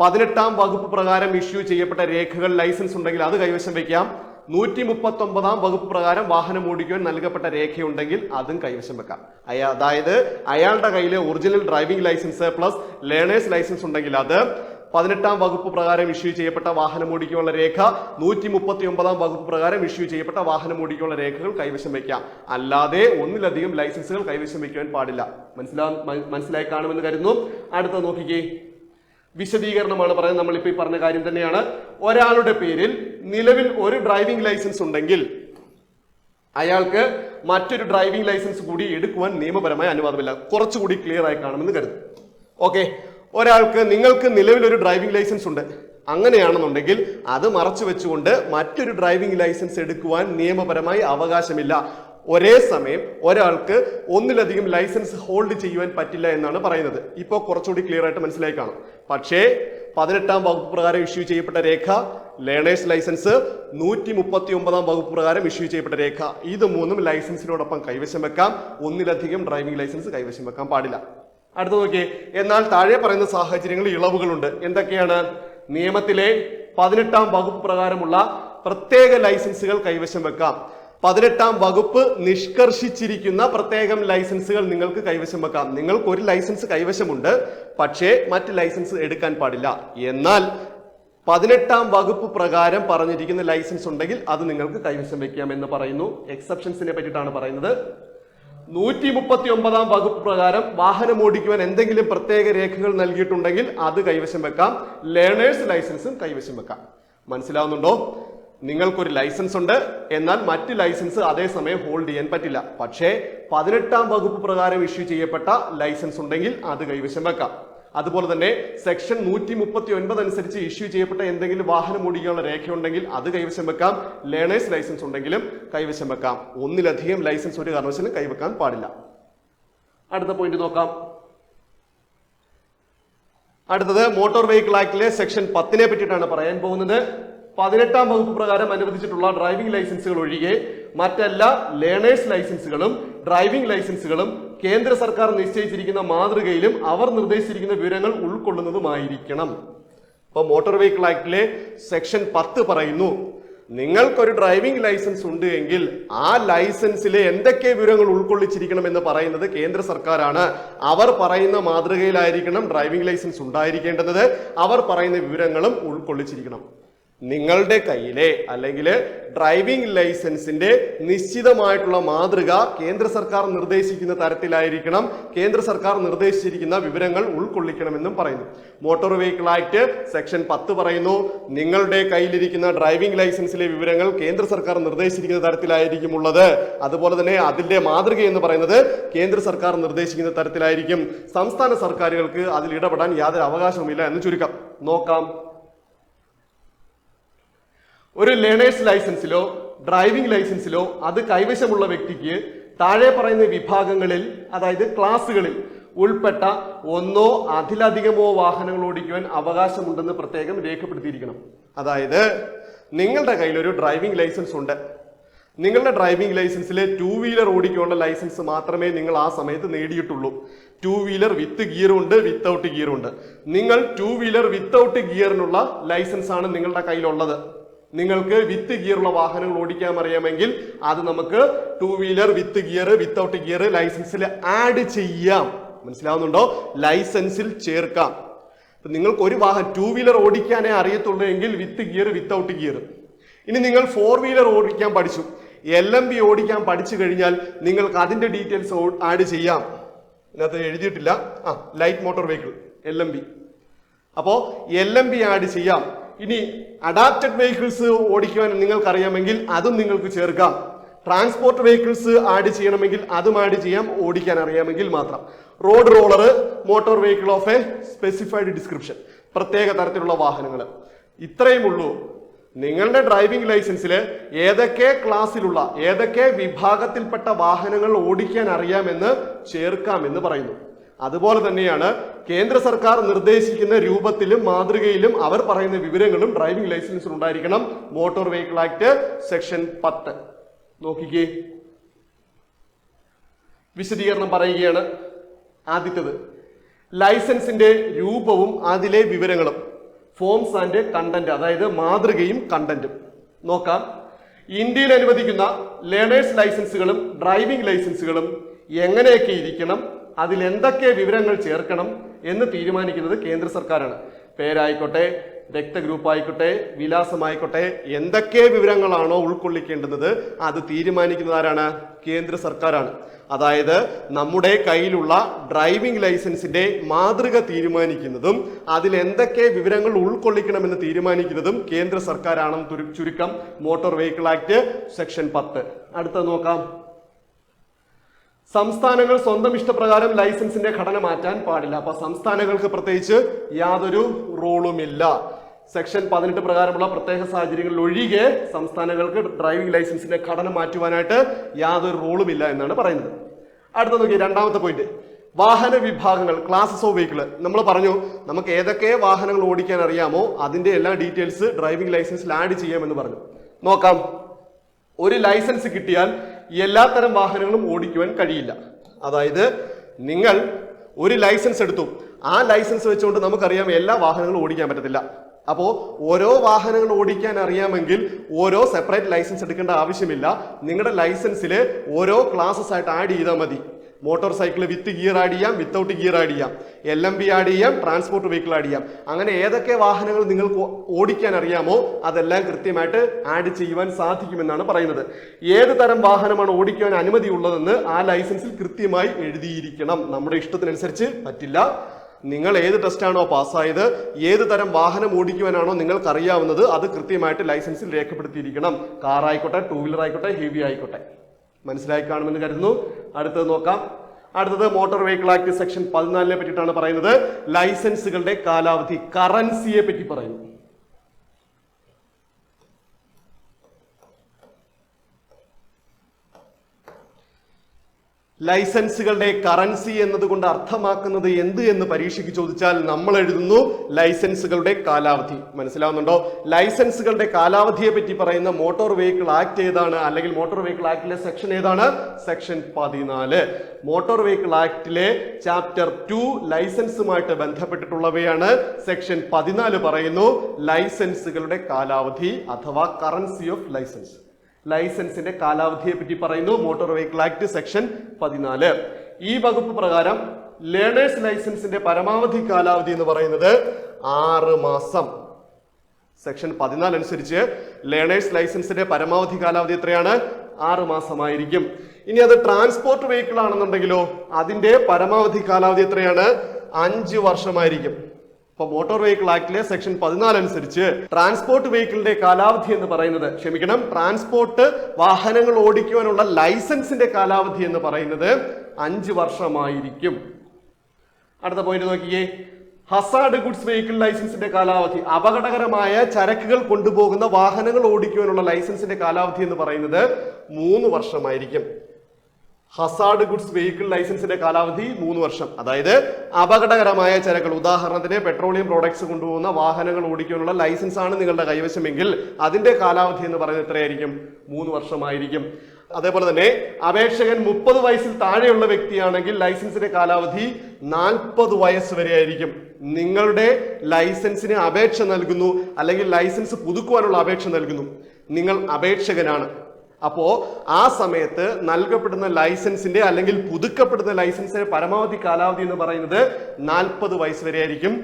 പതിനെട്ടാം വകുപ്പ് പ്രകാരം ഇഷ്യൂ ചെയ്യപ്പെട്ട രേഖകൾ ലൈസൻസ് ഉണ്ടെങ്കിൽ അത് കൈവശം വയ്ക്കാം. നൂറ്റി മുപ്പത്തി ഒമ്പതാം വകുപ്പ് പ്രകാരം വാഹനം ഓടിക്കുവാൻ നൽകപ്പെട്ട രേഖയുണ്ടെങ്കിൽ അതും കൈവശം വെക്കാം. അയാ അതായത് അയാളുടെ കയ്യിലെ original driving licence plus learners licence ഉണ്ടെങ്കിൽ അത് പതിനെട്ടാം വകുപ്പ് പ്രകാരം ഇഷ്യൂ ചെയ്യപ്പെട്ട വാഹനം ഓടിക്കാനുള്ള രേഖ നൂറ്റി മുപ്പത്തി ഒമ്പതാം വകുപ്പ് പ്രകാരം ഇഷ്യൂ ചെയ്യപ്പെട്ട വാഹനം ഓടിക്കാനുള്ള രേഖകൾ കൈവശം വയ്ക്കാം. അല്ലാതെ ഒന്നിലധികം ലൈസൻസുകൾ കൈവശം വയ്ക്കുവാൻ പാടില്ല. മനസ്സിലാ മനസ്സിലായി കാണുമെന്ന് കരുതുന്നു. അടുത്ത നോക്കിക്കേ. വിശദീകരണമാണ് പറയുന്നത്. നമ്മളിപ്പോൾ ഈ പറഞ്ഞ കാര്യം തന്നെയാണ്. ഒരാളുടെ പേരിൽ നിലവിൽ ഒരു ഡ്രൈവിംഗ് ലൈസൻസ് ഉണ്ടെങ്കിൽ അയാൾക്ക് മറ്റൊരു ഡ്രൈവിംഗ് ലൈസൻസ് കൂടി എടുക്കുവാൻ നിയമപരമായ അനുവാദമില്ല. കുറച്ചുകൂടി ക്ലിയർ ആയി കാണുമെന്ന് കരുതും ഓക്കെ. ഒരാൾക്ക് നിങ്ങൾക്ക് നിലവിൽ ഒരു ഡ്രൈവിംഗ് ലൈസൻസ് ഉണ്ട്. അങ്ങനെയാണെന്നുണ്ടെങ്കിൽ അത് മറച്ചു വെച്ചുകൊണ്ട് മറ്റൊരു ഡ്രൈവിംഗ് ലൈസൻസ് എടുക്കുവാൻ നിയമപരമായി അവകാശമില്ല. ഒരേ സമയം ഒരാൾക്ക് ഒന്നിലധികം ലൈസൻസ് ഹോൾഡ് ചെയ്യുവാൻ പറ്റില്ല എന്നാണ് പറയുന്നത്. ഇപ്പോൾ കുറച്ചുകൂടി ക്ലിയർ ആയിട്ട് മനസ്സിലായി കാണും. പക്ഷേ പതിനെട്ടാം വകുപ്പ് പ്രകാരം ഇഷ്യൂ ചെയ്യപ്പെട്ട രേഖ ലേണേഴ്സ് ലൈസൻസ് നൂറ്റി മുപ്പത്തി ഒമ്പതാം വകുപ്പ് പ്രകാരം ഇഷ്യൂ ചെയ്യപ്പെട്ട രേഖ. ഇത് മൂന്നും ലൈസൻസിനോടൊപ്പം കൈവശം വെക്കാം. ഒന്നിലധികം ഡ്രൈവിംഗ് ലൈസൻസ് കൈവശം വെക്കാൻ പാടില്ല. അടുത്ത നോക്കിയേ. എന്നാൽ താഴെ പറയുന്ന സാഹചര്യങ്ങളിൽ ഇളവുകളുണ്ട്. എന്തൊക്കെയാണ്? നിയമത്തിലെ പതിനെട്ടാം വകുപ്പ് പ്രകാരമുള്ള പ്രത്യേക ലൈസൻസുകൾ കൈവശം വെക്കാം. പതിനെട്ടാം വകുപ്പ് നിഷ്കർഷിച്ചിരിക്കുന്ന പ്രത്യേകം ലൈസൻസുകൾ നിങ്ങൾക്ക് കൈവശം വെക്കാം. നിങ്ങൾക്ക് ഒരു ലൈസൻസ് കൈവശമുണ്ട് പക്ഷേ മറ്റ് ലൈസൻസ് എടുക്കാൻ പാടില്ല. എന്നാൽ പതിനെട്ടാം വകുപ്പ് പ്രകാരം പറഞ്ഞിരിക്കുന്ന ലൈസൻസ് ഉണ്ടെങ്കിൽ അത് നിങ്ങൾക്ക് കൈവശം വെക്കാം എന്ന് പറയുന്നു. എക്സെപ്ഷൻസിനെ പറ്റിയിട്ടാണ് പറയുന്നത്. നൂറ്റി മുപ്പത്തി ഒമ്പതാം വകുപ്പ് പ്രകാരം വാഹനം ഓടിക്കുവാൻ എന്തെങ്കിലും പ്രത്യേക രേഖകൾ നൽകിയിട്ടുണ്ടെങ്കിൽ അത് കൈവശം വെക്കാം. ലേണേഴ്സ് ലൈസൻസും കൈവശം വെക്കാം. മനസ്സിലാവുന്നുണ്ടോ? നിങ്ങൾക്കൊരു ലൈസൻസ് ഉണ്ട്. എന്നാൽ മറ്റ് ലൈസൻസ് അതേസമയം ഹോൾഡ് ചെയ്യാൻ പറ്റില്ല. പക്ഷേ പതിനെട്ടാം വകുപ്പ് പ്രകാരം ഇഷ്യൂ ചെയ്യപ്പെട്ട ലൈസൻസ് ഉണ്ടെങ്കിൽ അത് കൈവശം വെക്കാം. അതുപോലെ തന്നെ സെക്ഷൻ നൂറ്റി മുപ്പത്തി ഒൻപത് അനുസരിച്ച് ഇഷ്യൂ ചെയ്യപ്പെട്ട എന്തെങ്കിലും വാഹനം ഓടിക്കാനുള്ള രേഖ രേഖയുണ്ടെങ്കിൽ അത് കൈവശം വെക്കാം. ലേണേഴ്സ് ലൈസൻസ് ഉണ്ടെങ്കിലും കൈവശം വെക്കാം. ഒന്നിലധികം ലൈസൻസ് ഒരു കാരണവശാലും കൈവെക്കാൻ പാടില്ല. അടുത്ത പോയിന്റ് നോക്കാം. അടുത്തത് മോട്ടോർ വെഹിക്കിൾ ആക്ടിലെ സെക്ഷൻ പത്തിനെ പറ്റിയിട്ടാണ് പറയാൻ പോകുന്നത്. പതിനെട്ടാം വകുപ്പ് പ്രകാരം അനുവദിച്ചിട്ടുള്ള ഡ്രൈവിംഗ് ലൈസൻസുകൾ ഒഴികെ മറ്റെല്ലാ ലേണേഴ്സ് ലൈസൻസുകളും ഡ്രൈവിംഗ് ലൈസൻസുകളും കേന്ദ്ര സർക്കാർ നിശ്ചയിച്ചിരിക്കുന്ന മാതൃകയിലും അവർ നിർദ്ദേശിച്ചിരിക്കുന്ന വിവരങ്ങൾ ഉൾക്കൊള്ളുന്നതുമായിരിക്കണം. ഇപ്പൊ മോട്ടോർ വെഹിക്കിൾ ആക്ടിലെ സെക്ഷൻ പത്ത് പറയുന്നു നിങ്ങൾക്കൊരു ഡ്രൈവിംഗ് ലൈസൻസ് ഉണ്ട് എങ്കിൽ ആ ലൈസൻസിലെ എന്തൊക്കെ വിവരങ്ങൾ ഉൾക്കൊള്ളിച്ചിരിക്കണം എന്ന് പറയുന്നത് കേന്ദ്ര സർക്കാരാണ്. അവർ പറയുന്ന മാതൃകയിലായിരിക്കണം ഡ്രൈവിംഗ് ലൈസൻസ് ഉണ്ടായിരിക്കേണ്ടത്. അവർ പറയുന്ന വിവരങ്ങളും ഉൾക്കൊള്ളിച്ചിരിക്കണം. നിങ്ങളുടെ കയ്യിലെ അല്ലെങ്കിൽ ഡ്രൈവിംഗ് ലൈസൻസിന്റെ നിശ്ചിതമായിട്ടുള്ള മാതൃക കേന്ദ്ര സർക്കാർ നിർദ്ദേശിക്കുന്ന തരത്തിലായിരിക്കണം. കേന്ദ്ര സർക്കാർ നിർദ്ദേശിച്ചിരിക്കുന്ന വിവരങ്ങൾ ഉൾക്കൊള്ളിക്കണമെന്നും പറയുന്നു. മോട്ടോർ വെഹിക്കിൾ ആക്ട് സെക്ഷൻ പത്ത് പറയുന്നു നിങ്ങളുടെ കയ്യിലിരിക്കുന്ന ഡ്രൈവിംഗ് ലൈസൻസിലെ വിവരങ്ങൾ കേന്ദ്ര സർക്കാർ നിർദ്ദേശിച്ചിരിക്കുന്ന തരത്തിലായിരിക്കും ഉള്ളത്. അതുപോലെ തന്നെ അതിന്റെ മാതൃക എന്ന് പറയുന്നത് കേന്ദ്ര സർക്കാർ നിർദ്ദേശിക്കുന്ന തരത്തിലായിരിക്കും. സംസ്ഥാന സർക്കാരുകൾക്ക് അതിൽ ഇടപെടാൻ യാതൊരു അവകാശവുമില്ല എന്ന് ചുരുക്കം. നോക്കാം. ഒരു ലേണേഴ്സ് ലൈസൻസിലോ ഡ്രൈവിംഗ് ലൈസൻസിലോ അത് കൈവശമുള്ള വ്യക്തിക്ക് താഴെ പറയുന്ന വിഭാഗങ്ങളിൽ അതായത് ക്ലാസ്സുകളിൽ ഉൾപ്പെട്ട ഒന്നോ അതിലധികമോ വാഹനങ്ങൾ ഓടിക്കുവാൻ അവകാശമുണ്ടെന്ന് പ്രത്യേകം രേഖപ്പെടുത്തിയിരിക്കണം. അതായത് നിങ്ങളുടെ കയ്യിൽ ഒരു ഡ്രൈവിംഗ് ലൈസൻസ് ഉണ്ട്. നിങ്ങളുടെ ഡ്രൈവിംഗ് ലൈസൻസിലെ ടൂ വീലർ ഓടിക്കാനുള്ള ലൈസൻസ് മാത്രമേ നിങ്ങൾ ആ സമയത്ത് നേടിയിട്ടുള്ളൂ. ടൂ വീലർ വിത്ത് ഗിയറും ഉണ്ട് വിത്തൗട്ട് ഗിയറും ഉണ്ട്. നിങ്ങൾ ടൂ വീലർ വിത്തൗട്ട് ഗിയറിനുള്ള ലൈസൻസ് ആണ് നിങ്ങളുടെ കയ്യിലുള്ളത്. നിങ്ങൾക്ക് വിത്ത് ഗിയറുള്ള വാഹനങ്ങൾ ഓടിക്കാൻ അറിയാമെങ്കിൽ അത് നമുക്ക് two wheeler with gear without gear ലൈസൻസിൽ add ചെയ്യാം. മനസ്സിലാവുന്നുണ്ടോ? ലൈസൻസിൽ ചേർക്കാം. നിങ്ങൾക്ക് ഒരു വാഹനം ടൂ വീലർ ഓടിക്കാനേ അറിയത്തുള്ളൂ എങ്കിൽ വിത്ത് ഗിയർ വിത്തൗട്ട് ഗിയർ ഇനി നിങ്ങൾ ഫോർ വീലർ ഓടിക്കാൻ പഠിച്ചു. എൽ എം ബി ഓടിക്കാൻ പഠിച്ചു കഴിഞ്ഞാൽ നിങ്ങൾക്ക് അതിന്റെ ഡീറ്റെയിൽസ് ആഡ് ചെയ്യാം. ഇതിനകത്ത് എഴുതിയിട്ടില്ല. ആ light motor vehicle L M B അപ്പോ എൽ എം ബി ആഡ് ചെയ്യാം. ഇനി അഡാപ്റ്റഡ് വെഹിക്കിൾസ് ഓടിക്കുവാൻ നിങ്ങൾക്ക് അറിയാമെങ്കിൽ അതും നിങ്ങൾക്ക് ചേർക്കാം. ട്രാൻസ്പോർട്ട് വെഹിക്കിൾസ് ആഡ് ചെയ്യണമെങ്കിൽ അതും ആഡ് ചെയ്യാം ഓടിക്കാൻ അറിയാമെങ്കിൽ മാത്രം. Road roller motor vehicle of a specified description പ്രത്യേക തരത്തിലുള്ള വാഹനങ്ങൾ. ഇത്രയും ഉള്ളൂ. നിങ്ങളുടെ ഡ്രൈവിംഗ് ലൈസൻസിൽ ഏതൊക്കെ ക്ലാസ്സിലുള്ള ഏതൊക്കെ വിഭാഗത്തിൽപ്പെട്ട വാഹനങ്ങൾ ഓടിക്കാൻ അറിയാമെന്ന് ചേർക്കാമെന്ന് പറയുന്നു. അതുപോലെ തന്നെയാണ് കേന്ദ്ര സർക്കാർ നിർദ്ദേശിക്കുന്ന രൂപത്തിലും മാതൃകയിലും അവർ പറയുന്ന വിവരങ്ങളും ഡ്രൈവിംഗ് ലൈസൻസിൽ ഉണ്ടായിരിക്കണം. മോട്ടോർ വെഹിക്കിൾ ആക്ട് സെക്ഷൻ പത്ത്. നോക്കിക്കേ. വിശദീകരണം പറയുകയാണ് ആദ്യത്തത്. ലൈസൻസിന്റെ രൂപവും അതിലെ വിവരങ്ങളും ഫോംസ് ആൻഡ് കണ്ടന്റ് അതായത് മാതൃകയും കണ്ടന്റും. നോക്കാം. ഇന്ത്യയിൽ അനുവദിക്കുന്ന ലേണേഴ്സ് ലൈസൻസുകളും ഡ്രൈവിംഗ് ലൈസൻസുകളും എങ്ങനെയൊക്കെ ഇരിക്കണം? അതിൽ എന്തൊക്കെ വിവരങ്ങൾ ചേർക്കണം എന്ന് തീരുമാനിക്കുന്നത് കേന്ദ്ര സർക്കാരാണ്. പേരായിക്കോട്ടെ രക്തഗ്രൂപ്പ് ആയിക്കോട്ടെ വിലാസമായിക്കോട്ടെ എന്തൊക്കെ വിവരങ്ങളാണോ ഉൾക്കൊള്ളിക്കേണ്ടുന്നത് അത് തീരുമാനിക്കുന്നത് ആരാണ്? കേന്ദ്ര സർക്കാരാണ്. അതായത് നമ്മുടെ കയ്യിലുള്ള ഡ്രൈവിംഗ് ലൈസൻസിന്റെ മാതൃക തീരുമാനിക്കുന്നതും അതിൽ എന്തൊക്കെ വിവരങ്ങൾ ഉൾക്കൊള്ളിക്കണമെന്ന് തീരുമാനിക്കുന്നതും കേന്ദ്ര സർക്കാരാണെന്ന് ചുരുക്കം മോട്ടോർ വെഹിക്കിൾ ആക്ട് സെക്ഷൻ പത്ത്. അടുത്തത് നോക്കാം. സംസ്ഥാനങ്ങൾ സ്വന്തം ഇഷ്ടപ്രകാരം ലൈസൻസിന്റെ ഘടന മാറ്റാൻ പാടില്ല. അപ്പൊ സംസ്ഥാനങ്ങൾക്ക് പ്രത്യേകിച്ച് യാതൊരു റോളുമില്ല. സെക്ഷൻ പതിനെട്ട് പ്രകാരമുള്ള പ്രത്യേക സാഹചര്യങ്ങളിൽ ഒഴികെ സംസ്ഥാനങ്ങൾക്ക് ഡ്രൈവിംഗ് ലൈസൻസിന്റെ ഘടന മാറ്റുവാനായിട്ട് യാതൊരു റോളുമില്ല എന്നാണ് പറയുന്നത്. അടുത്ത നോക്കി രണ്ടാമത്തെ പോയിന്റ് വാഹന വിഭാഗങ്ങൾ ക്ലാസസ് ഓഫ് വെഹിക്കിൾ നമ്മൾ പറഞ്ഞു നമുക്ക് ഏതൊക്കെ വാഹനങ്ങൾ ഓടിക്കാൻ അറിയാമോ അതിന്റെ എല്ലാ ഡീറ്റെയിൽസ് ഡ്രൈവിംഗ് ലൈസൻസിൽ ആഡ് ചെയ്യാമെന്ന് പറഞ്ഞു. നോക്കാം. ഒരു ലൈസൻസ് കിട്ടിയാൽ എല്ലാത്തരം വാഹനങ്ങളും ഓടിക്കുവാൻ കഴിയില്ല. അതായത് നിങ്ങൾ ഒരു ലൈസൻസ് എടുത്തു. ആ ലൈസൻസ് വെച്ചുകൊണ്ട് നമുക്കറിയാം എല്ലാ വാഹനങ്ങളും ഓടിക്കാൻ പറ്റത്തില്ല. അപ്പോൾ ഓരോ വാഹനങ്ങൾ ഓടിക്കാൻ അറിയാമെങ്കിൽ ഓരോ സെപ്പറേറ്റ് ലൈസൻസ് എടുക്കേണ്ട ആവശ്യമില്ല. നിങ്ങളുടെ ലൈസൻസിൽ ഓരോ ക്ലാസ്സസ് ആയിട്ട് ആഡ് ചെയ്താൽ മതി. Motorcycle with gear add ചെയ്യാം വിത്തൗട്ട് ഗിയർ ആഡ് ചെയ്യാം. എൽ എം ബി ആഡ് ചെയ്യാം ട്രാൻസ്പോർട്ട് വെഹിക്കിൾ ആഡ് ചെയ്യാം. അങ്ങനെ ഏതൊക്കെ വാഹനങ്ങൾ നിങ്ങൾക്ക് ഓടിക്കാൻ അറിയാമോ അതെല്ലാം കൃത്യമായിട്ട് ആഡ് ചെയ്യുവാൻ സാധിക്കുമെന്നാണ് പറയുന്നത്. ഏത് തരം വാഹനമാണ് ഓടിക്കുവാൻ അനുമതി ഉള്ളതെന്ന് ആ ലൈസൻസിൽ കൃത്യമായി എഴുതിയിരിക്കണം. നമ്മുടെ ഇഷ്ടത്തിനനുസരിച്ച് പറ്റില്ല. നിങ്ങൾ ഏത് ടെസ്റ്റാണോ പാസ്സായത് ഏത് തരം വാഹനം ഓടിക്കുവാനാണോ നിങ്ങൾക്ക് അറിയാവുന്നത് അത് കൃത്യമായിട്ട് ലൈസൻസിൽ രേഖപ്പെടുത്തിയിരിക്കണം. കാർ ആയിക്കോട്ടെ ടൂ വീലർ ആയിക്കോട്ടെ ഹെവി ആയിക്കോട്ടെ. മനസ്സിലായി കാണുമെന്ന് കരുതുന്നു. അടുത്തത് നോക്കാം. അടുത്തത് മോട്ടോർ വെഹിക്കിൾ ആക്ട് സെക്ഷൻ പതിനാലിനെ പറ്റിയിട്ടാണ് പറയുന്നത്. ലൈസൻസുകളുടെ കാലാവധി കറൻസിയെ പറ്റി പറയുന്നു. ലൈസൻസുകളുടെ കറൻസി എന്നതുകൊണ്ട് അർത്ഥമാക്കുന്നത് എന്ത് എന്ന് പരീക്ഷയ്ക്ക് ചോദിച്ചാൽ നമ്മൾ എഴുതുന്നു ലൈസൻസുകളുടെ കാലാവധി. മനസ്സിലാവുന്നുണ്ടോ? ലൈസൻസുകളുടെ കാലാവധിയെ പറ്റി പറയുന്ന മോട്ടോർ വെഹിക്കിൾ ആക്ട് ഏതാണ്? അല്ലെങ്കിൽ മോട്ടോർ വെഹിക്കിൾ ആക്ടിലെ സെക്ഷൻ ഏതാണ്? സെക്ഷൻ പതിനാല്. മോട്ടോർ വെഹിക്കിൾ ആക്ടിലെ ചാപ്റ്റർ ടു ലൈസൻസുമായിട്ട് ബന്ധപ്പെട്ടിട്ടുള്ളവയാണ് സെക്ഷൻ പതിനാല് പറയുന്നു ലൈസൻസുകളുടെ കാലാവധി അഥവാ കറൻസി ഓഫ് ലൈസൻസ് ലൈസൻസിന്റെ കാലാവധിയെ പറ്റി പറയുന്നു. മോട്ടോർ വെഹിക്കിൾ ആക്ട് സെക്ഷൻ പതിനാല്. ഈ വകുപ്പ് പ്രകാരം ലേണേഴ്സ് ലൈസൻസിന്റെ പരമാവധി കാലാവധി എന്ന് പറയുന്നത് ആറ് മാസം. സെക്ഷൻ പതിനാല് അനുസരിച്ച് ലേണേഴ്സ് ലൈസൻസിന്റെ പരമാവധി കാലാവധി എത്രയാണ്? ആറ് മാസമായിരിക്കും. ഇനി അത് ട്രാൻസ്പോർട്ട് വെഹിക്കിൾ ആണെന്നുണ്ടെങ്കിലോ അതിന്റെ പരമാവധി കാലാവധി എത്രയാണ്? അഞ്ച് വർഷമായിരിക്കും. ഇപ്പൊ മോട്ടോർ വെഹിക്കിൾ ആക്ടിലെ സെക്ഷൻ പതിനാല് അനുസരിച്ച് ട്രാൻസ്പോർട്ട് വെഹിക്കിളിന്റെ കാലാവധി എന്ന് പറയുന്നത് ക്ഷമിക്കണം ട്രാൻസ്പോർട്ട് വാഹനങ്ങൾ ഓടിക്കുവാനുള്ള ലൈസൻസിന്റെ കാലാവധി എന്ന് പറയുന്നത് അഞ്ച് വർഷമായിരിക്കും. അടുത്ത പോയിന്റ് നോക്കിയേ. ഹസാഡ് ഗുഡ്സ് വെഹിക്കിൾ ലൈസൻസിന്റെ കാലാവധി. അപകടകരമായ ചരക്കുകൾ കൊണ്ടുപോകുന്ന വാഹനങ്ങൾ ഓടിക്കുവാനുള്ള ലൈസൻസിന്റെ കാലാവധി എന്ന് പറയുന്നത് മൂന്ന് വർഷമായിരിക്കും. ഹസാർഡ് ഗുഡ്സ് വെഹിക്കിൾ ലൈസൻസിന്റെ കാലാവധി മൂന്ന് വർഷം. അതായത് അപകടകരമായ ചരക്കുകൾ. ഉദാഹരണത്തിന് പെട്രോളിയം പ്രോഡക്ട്സ് കൊണ്ടുപോകുന്ന വാഹനങ്ങൾ ഓടിക്കാനുള്ള ലൈസൻസ് ആണ് നിങ്ങളുടെ കൈവശമെങ്കിൽ അതിന്റെ കാലാവധി എന്ന് പറയുന്നത് എത്രയായിരിക്കും? മൂന്ന് വർഷമായിരിക്കും. അതേപോലെ തന്നെ അപേക്ഷകൻ മുപ്പത് വയസ്സിൽ താഴെയുള്ള വ്യക്തിയാണെങ്കിൽ ലൈസൻസിന്റെ കാലാവധി നാൽപ്പത് വയസ്സ് വരെ ആയിരിക്കും നിങ്ങളുടെ ലൈസൻസിന് അപേക്ഷ നൽകുന്നു അല്ലെങ്കിൽ ലൈസൻസ് പുതുക്കുവാനുള്ള അപേക്ഷ നൽകുന്നു. നിങ്ങൾ അപേക്ഷകനാണ്. അപ്പോ ആ സമയത്ത് നൽകപ്പെടുന്ന ലൈസൻസിന്റെ അല്ലെങ്കിൽ പുതുക്കപ്പെടുന്ന ലൈസൻസിന്റെ പരമാവധി കാലാവധി എന്ന് പറയുന്നത് നാൽപ്പത് വയസ്സ് വരെ ആയിരിക്കും.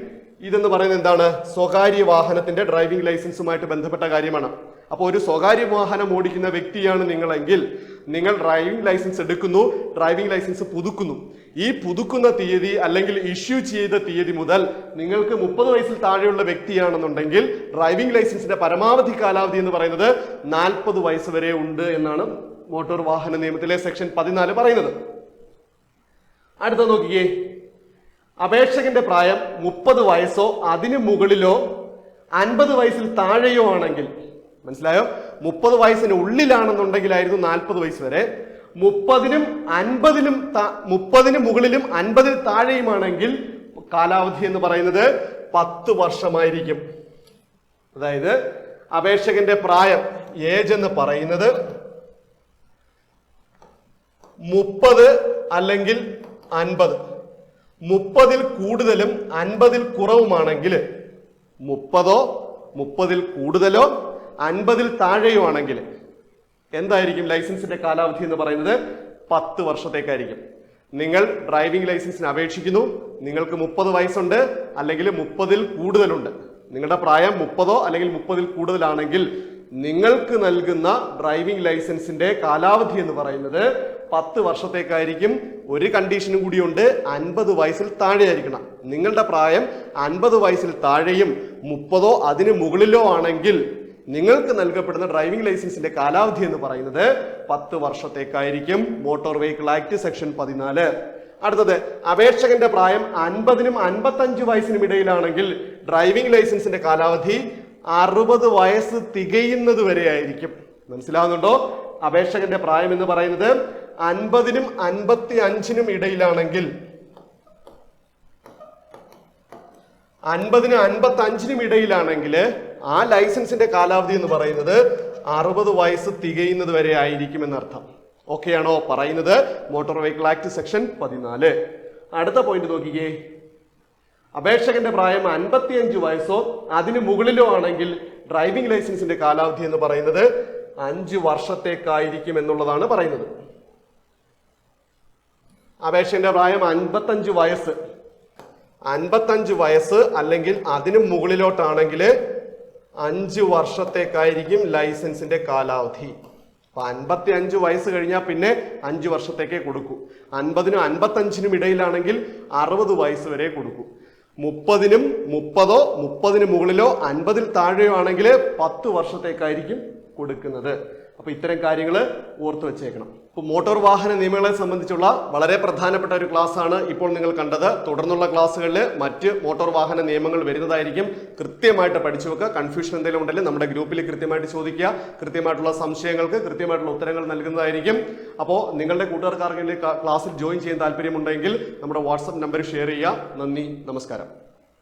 ഇതെന്ന് പറയുന്നത് എന്താണ്? സ്വകാര്യ വാഹനത്തിന്റെ ഡ്രൈവിംഗ് ലൈസൻസുമായിട്ട് ബന്ധപ്പെട്ട കാര്യമാണ്. അപ്പോൾ ഒരു സ്വകാര്യ വാഹനം ഓടിക്കുന്ന വ്യക്തിയാണ് നിങ്ങളെങ്കിൽ നിങ്ങൾ ഡ്രൈവിംഗ് ലൈസൻസ് എടുക്കുന്നു ഡ്രൈവിംഗ് ലൈസൻസ് പുതുക്കുന്നു. ഈ പുതുക്കുന്ന തീയതി അല്ലെങ്കിൽ ഇഷ്യൂ ചെയ്ത തീയതി മുതൽ നിങ്ങൾക്ക് മുപ്പത് വയസ്സിൽ താഴെയുള്ള വ്യക്തിയാണെന്നുണ്ടെങ്കിൽ ഡ്രൈവിംഗ് ലൈസൻസിന്റെ പരമാവധി കാലാവധി എന്ന് പറയുന്നത് നാൽപ്പത് വയസ്സ് വരെ ഉണ്ട് എന്നാണ് മോട്ടോർ വാഹന നിയമത്തിലെ സെക്ഷൻ പതിനാല് പറയുന്നത്. അടുത്ത നോക്കിക്കേ അപേക്ഷകന്റെ പ്രായം മുപ്പത് വയസ്സോ അതിനു മുകളിലോ അൻപത് വയസ്സിൽ താഴെയോ ആണെങ്കിൽ മനസ്സിലായോ? മുപ്പത് വയസ്സിന് ഉള്ളിലാണെന്നുണ്ടെങ്കിലായിരുന്നു നാൽപ്പത് വയസ്സ് വരെ. മുപ്പതിനും അൻപതിനും മുപ്പതിന് മുകളിലും അൻപതിന് താഴെയുമാണെങ്കിൽ കാലാവധി എന്ന് പറയുന്നത് പത്ത് വർഷമായിരിക്കും. അതായത് അപേക്ഷകന്റെ പ്രായം ഏജ് എന്ന് പറയുന്നത് മുപ്പത് അല്ലെങ്കിൽ അൻപത്. മുപ്പതിൽ കൂടുതലും അൻപതിൽ കുറവുമാണെങ്കിൽ മുപ്പതോ മുപ്പതിൽ കൂടുതലോ അൻപതിൽ താഴെയോ ആണെങ്കിൽ എന്തായിരിക്കും ലൈസൻസിന്റെ കാലാവധി എന്ന് പറയുന്നത്? പത്ത് വർഷത്തേക്കായിരിക്കും. നിങ്ങൾ ഡ്രൈവിംഗ് ലൈസൻസിന് അപേക്ഷിക്കുന്നു. നിങ്ങൾക്ക് മുപ്പത് വയസ്സുണ്ട് അല്ലെങ്കിൽ മുപ്പതിൽ കൂടുതലുണ്ട്. നിങ്ങളുടെ പ്രായം മുപ്പതോ അല്ലെങ്കിൽ മുപ്പതിൽ കൂടുതലാണെങ്കിൽ നിങ്ങൾക്ക് നൽകുന്ന ഡ്രൈവിംഗ് ലൈസൻസിന്റെ കാലാവധി എന്ന് പറയുന്നത് പത്ത് വർഷത്തേക്കായിരിക്കും. ഒരു കണ്ടീഷനും കൂടിയുണ്ട്. അൻപത് വയസ്സിൽ താഴെയായിരിക്കണം. നിങ്ങളുടെ പ്രായം അൻപത് വയസ്സിൽ താഴെയും മുപ്പതോ അതിന് മുകളിലോ ആണെങ്കിൽ നിങ്ങൾക്ക് നൽകപ്പെടുന്ന ഡ്രൈവിംഗ് ലൈസൻസിന്റെ കാലാവധി എന്ന് പറയുന്നത് പത്ത് വർഷത്തേക്കായിരിക്കും. മോട്ടോർ വെഹിക്കിൾ ആക്ട് സെക്ഷൻ പതിനാല്. അടുത്തത് അപേക്ഷകന്റെ പ്രായം അൻപതിനും അൻപത്തഞ്ച് വയസ്സിനും ഇടയിലാണെങ്കിൽ ഡ്രൈവിംഗ് ലൈസൻസിന്റെ കാലാവധി അറുപത് വയസ്സ് തികയുന്നത് വരെ ആയിരിക്കും മനസ്സിലാവുന്നുണ്ടോ? അപേക്ഷകന്റെ പ്രായം എന്ന് പറയുന്നത് അൻപതിനും അൻപത്തി അഞ്ചിനും ഇടയിലാണെങ്കിൽ അൻപതിനും അൻപത്തി അഞ്ചിനും ഇടയിലാണെങ്കിൽ ആ ലൈസൻസിന്റെ കാലാവധി എന്ന് പറയുന്നത് അറുപത് വയസ്സ് തികയുന്നത് വരെ ആയിരിക്കും എന്നർത്ഥം ഓക്കെ ആണോ പറയുന്നത്? മോട്ടോർ വെഹിക്കിൾ ആക്ട് സെക്ഷൻ പതിനാല്. അടുത്ത പോയിന്റ് നോക്കിക്കേ. അപേക്ഷകന്റെ പ്രായം അൻപത്തിയഞ്ച് വയസ്സോ അതിന് മുകളിലോ ആണെങ്കിൽ ഡ്രൈവിംഗ് ലൈസൻസിന്റെ കാലാവധി എന്ന് പറയുന്നത് അഞ്ച് വർഷത്തേക്കായിരിക്കും എന്നുള്ളതാണ് പറയുന്നത്. അപേക്ഷന്റെ പ്രായം അൻപത്തഞ്ച് വയസ്സ്. അൻപത്തഞ്ച് വയസ്സ് അല്ലെങ്കിൽ അതിനു മുകളിലോട്ടാണെങ്കിൽ അഞ്ച് വർഷത്തേക്കായിരിക്കും ലൈസൻസിന്റെ കാലാവധി. അപ്പൊ അൻപത്തി അഞ്ച് വയസ്സ് കഴിഞ്ഞാൽ പിന്നെ അഞ്ച് വർഷത്തേക്കേ കൊടുക്കൂ. അൻപതിനും അൻപത്തഞ്ചിനും ഇടയിലാണെങ്കിൽ അറുപത് വയസ്സ് വരെ കൊടുക്കൂ. മുപ്പതിനും മുപ്പതോ മുപ്പതിന് മുകളിലോ അൻപതിൽ താഴെയോ ആണെങ്കിൽ പത്ത് വർഷത്തേക്കായിരിക്കും കൊടുക്കുന്നത്. അപ്പൊ ഇത്തരം കാര്യങ്ങൾ ഓർത്തു വെച്ചേക്കണം. ഇപ്പൊ മോട്ടോർ വാഹന നിയമങ്ങളെ സംബന്ധിച്ചുള്ള വളരെ പ്രധാനപ്പെട്ട ഒരു ക്ലാസ് ആണ് ഇപ്പോൾ നിങ്ങൾ കണ്ടത്. തുടർന്നുള്ള ക്ലാസ്സുകളിൽ മറ്റ് മോട്ടോർ വാഹന നിയമങ്ങൾ വരുന്നതായിരിക്കും. കൃത്യമായിട്ട് പഠിച്ചു വെക്കുക. കൺഫ്യൂഷൻ എന്തെങ്കിലും ഉണ്ടെങ്കിൽ നമ്മുടെ ഗ്രൂപ്പിൽ കൃത്യമായിട്ട് ചോദിക്കുക. കൃത്യമായിട്ടുള്ള സംശയങ്ങൾക്ക് കൃത്യമായിട്ടുള്ള ഉത്തരങ്ങൾ നൽകുന്നതായിരിക്കും. അപ്പോൾ നിങ്ങളുടെ കൂട്ടുകാർക്കാർക്കെങ്കിലും ക്ലാസ്സിൽ ജോയിൻ ചെയ്യാൻ താല്പര്യമുണ്ടെങ്കിൽ നമ്മുടെ വാട്സപ്പ് നമ്പർ ഷെയർ ചെയ്യുക. നന്ദി. നമസ്കാരം.